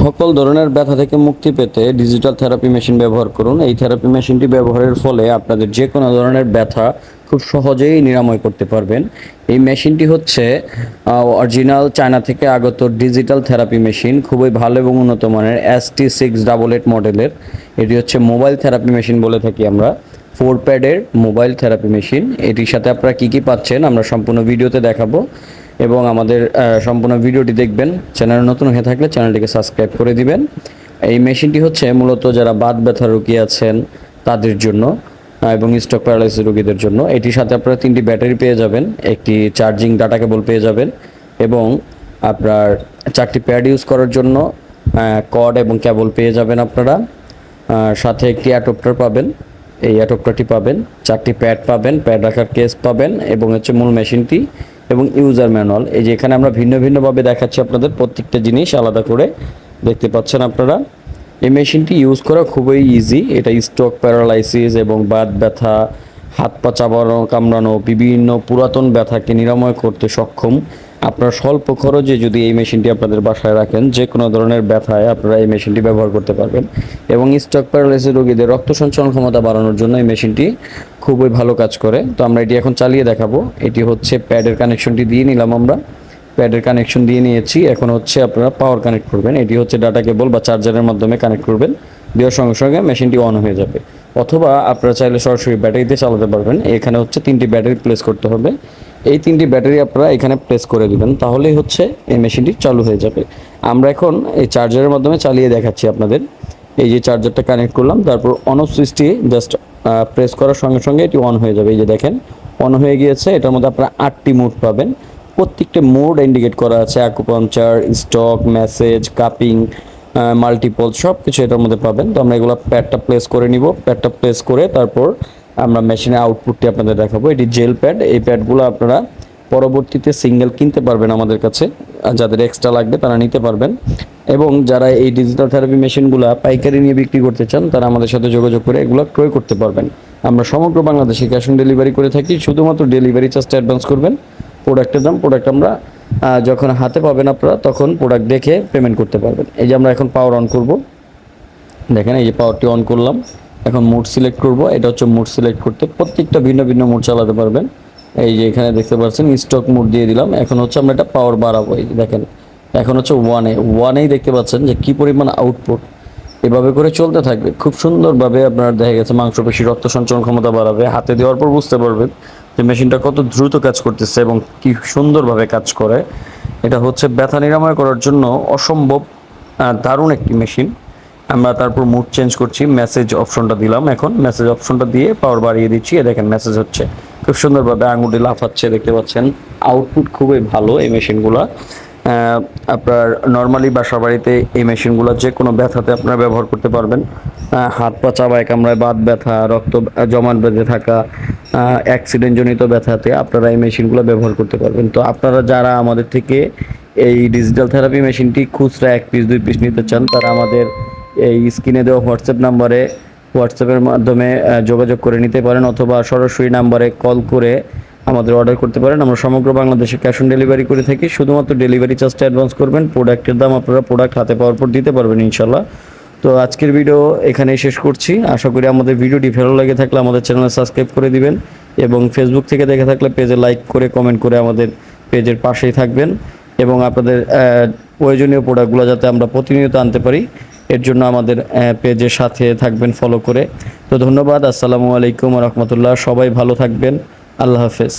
সকল ধরনের ব্যথা থেকে মুক্তি পেতে ডিজিটাল থেরাপি মেশিন ব্যবহার করুন। এই থেরাপি মেশিনটি ব্যবহারের ফলে আপনাদের যে কোনো ধরনের ব্যথা খুব সহজেই নিরাময় করতে পারবেন। এই মেশিনটি হচ্ছে অরিজিনাল চায়না থেকে আগত ডিজিটাল থেরাপি মেশিন খুবই ভালো এবং উন্নত মানের S T six double eight মডেলের এটি হচ্ছে মোবাইল থেরাপি মেশিন বলে থাকি আমরা। ফোর প্যাডের মোবাইল থেরাপি মেশিন এটির সাথে আপনারা কী কী পাচ্ছেন আমরা সম্পূর্ণ ভিডিওতে দেখাবো। এবং আমাদের সম্পূর্ণ ভিডিওটি দেখবেন। চ্যানেল নতুন হয়ে থাকলে চ্যানেলটিকে সাবস্ক্রাইব করে দিবেন। এই মেশিনটি হচ্ছে মূলত যারা বাত ব্যথা রোগী আছেন তাদের জন্য এবং স্টক প্যারালাইসিস রোগীদের জন্য। এটির সাথে আপনারা তিনটি ব্যাটারি পেয়ে যাবেন, একটি চার্জিং ডাটা কেবল পেয়ে যাবেন এবং আপনার চারটি প্যাড ইউজ করার জন্য কর্ড এবং কেবল পেয়ে যাবেন আপনারা। সাথে একটি অ্যাডপ্টার পাবেন, এই অ্যাডপ্টারটি পাবেন, চারটি প্যাড পাবেন, প্যাড রাখার কেস পাবেন এবং হচ্ছে মূল মেশিনটি এবং ইউজার ম্যানুয়াল। এই যে এখানে আমরা ভিন্ন ভিন্নভাবে দেখাচ্ছি আপনাদের প্রত্যেকটা জিনিস, আলাদা করে দেখতে পাচ্ছেন আপনারা। এই মেশিনটি ইউজ করা খুবই ইজি এটা স্ট্রোক প্যারালাইসিস এবং বাত ব্যথা, হাত পা চাবানো, কামড়ানো, বিভিন্ন পুরাতন ব্যথাকে নিরাময় করতে সক্ষম। আপনারা স্বল্প খরচে যদি এই মেশিনটি আপনাদের বাসায় রাখেন যে কোনো ধরনের ব্যথায় আপনারা এই মেশিনটি ব্যবহার করতে পারবেন। এবং স্টক প্যারালাইসিস রোগীদের রক্ত সঞ্চালন ক্ষমতা বাড়ানোর জন্য এই মেশিনটি খুবই ভালো কাজ করে। তো আমরা এটি এখন চালিয়ে দেখাবো। এটি হচ্ছে প্যাডের কানেকশনটি দিয়ে নিলাম আমরা। প্যাডের কানেকশন দিয়ে নিয়েছি। এখন হচ্ছে আপনারা পাওয়ার কানেক্ট করবেন। এটি হচ্ছে ডাটা কেবল বা চার্জারের মাধ্যমে কানেক্ট করবেন। দেওয়ার সঙ্গে সঙ্গে মেশিনটি অন হয়ে যাবে। অথবা আপনারা চাইলে সরাসরি ব্যাটারিতে চালাতে পারবেন। এখানে হচ্ছে তিনটি ব্যাটারি প্লেস করতে হবে। এই তিনটি ব্যাটারি আপনারা এখানে প্লেস করে দিবেন। তাহলেই হচ্ছে এই মেশিনটি চালু হয়ে যাবে। আমরা এখন এই চার্জারের মাধ্যমে চালিয়ে দেখাচ্ছি আপনাদের। এই যে চার্জারটা কানেক্ট করলাম, তারপর অন অফ সুইচটি জাস্ট প্রেস করার সঙ্গে সঙ্গে এটি অন হয়ে যাবে। এই যে দেখেন অন হয়ে গিয়েছে। এটার মধ্যে আপনারা আটটি মোড পাবেন। প্রত্যেকটা মোড ইন্ডিকেট করা আছে। Acupuncture stock massage cupping multiple সব কিছু এটার মধ্যে পাবেন। তো আমরা এগুলো প্যাডটা প্লেস করে নিব। প্যাডটা প্লেস করে তারপর আমরা মেশিনের আউটপুটটি আপনাদের দেখাবো। এটি জেল প্যাড এই প্যাডগুলো আপনারা পরবর্তীতে সিঙ্গেল কিনতে পারবেন আমাদের কাছে। যাদের এক্সট্রা লাগবে তারা নিতে পারবেন। এবং যারা এই ডিজিটাল থেরাপি মেশিনগুলো পাইকারি নিয়ে বিক্রি করতে চান, তারা আমাদের সাথে যোগাযোগ করে এগুলো ক্রয় করতে পারবেন। আমরা সমগ্র বাংলাদেশে ক্যাশ অন ডেলিভারি করে থাকি। শুধুমাত্র ডেলিভারি চার্জটা অ্যাডভান্স করবেন। প্রোডাক্টের দাম প্রোডাক্ট আমরা যখন হাতে পাবেন আপনারা, তখন প্রোডাক্ট দেখে পেমেন্ট করতে পারবেন। এই যে আমরা এখন পাওয়ার অন করব। দেখেন এই যে পাওয়ারটি অন করলাম। এখন মোড সিলেক্ট করব। এটা হচ্ছে মোড সিলেক্ট করতে প্রত্যেকটা ভিন্ন ভিন্ন মোড চালাতে পারবেন। এই যে এখানে দেখতে পাচ্ছেন স্টক মোড দিয়ে দিলাম। এখন হচ্ছে আমরা এটা পাওয়ার বাড়াবো, এই দেখেন। এখন হচ্ছে ওয়ানে ওয়ানেই দেখতে পাচ্ছেন যে কি পরিমাণ আউটপুট এভাবে করে চলতে থাকবে। খুব সুন্দরভাবে আপনার দেখা গেছে মাংসপেশি, রক্ত সঞ্চালন ক্ষমতা বাড়াবে। হাতে দেওয়ার পর বুঝতে পারবেন যে মেশিনটা কত দ্রুত কাজ করতেছে এবং কি সুন্দরভাবে কাজ করে। এটা হচ্ছে ব্যথা নিরাময় করার জন্য অসম্ভব দারুণ একটি মেশিন। আমরা তারপর মুড চেঞ্জ করছি মেসেজ অপশনটা দিলাম এখন। মেসেজ অপশনটা দিয়ে পাওয়ার বাড়িয়ে দিচ্ছি। দেখেন মেসেজ হচ্ছে। খুব সুন্দরভাবে আঙুলটি লাফাচ্ছে, দেখতে পাচ্ছেন। আউটপুট খুবই ভালো এই মেশিনগুলো আপনার নর্মালি বাসা বাড়িতে এই মেশিনগুলো যে কোনো ব্যথাতে আপনারা ব্যবহার করতে পারবেন। হাত পা চাবায় কামড়ায়, বাত ব্যথা, রক্ত জমাট বেঁধে থাকা অ্যাক্সিডেন্ট জনিত ব্যথাতে আপনারা এই মেশিনগুলো ব্যবহার করতে পারবেন। তো আপনারা যারা আমাদের থেকে এই ডিজিটাল থেরাপি মেশিনটি খুচরা এক পিস দুই পিস নিতে চান, তারা আমাদের এই স্ক্রিনে দেওয়া হোয়াটসঅ্যাপ নাম্বারে হোয়াটসঅ্যাপের মাধ্যমে যোগাযোগ করে নিতে পারেন অথবা সরাসরি নাম্বারে কল করে আমাদের অর্ডার করতে পারেন। আমরা সমগ্র বাংলাদেশে ক্যাশ অন ডেলিভারি করে থাকি। শুধুমাত্র ডেলিভারি চার্জটা অ্যাডভান্স করবেন। প্রোডাক্টের দাম আপনারা প্রোডাক্ট হাতে পাওয়ার পর দিতে পারবেন ইনশাল্লাহ তো আজকের ভিডিও এখানেই শেষ করছি। আশা করি আমাদের ভিডিওটি ভালো লেগে থাকলে আমাদের চ্যানেল সাবস্ক্রাইব করে দিবেন এবং ফেসবুক থেকে দেখে থাকলে পেজে লাইক করে কমেন্ট করে আমাদের পেজের পাশেই থাকবেন এবং আপনাদের প্রয়োজনীয় প্রোডাক্টগুলো যাতে আমরা প্রতিনিয়ত আনতে পারি। এর জন্য আমাদের পেজের সাথে থাকবেন ফলো করে। তো ধন্যবাদ, আসসালামু আলাইকুম রহমতুল্লাহ। সবাই ভালো থাকবেন। আল্লাহ হাফেজ।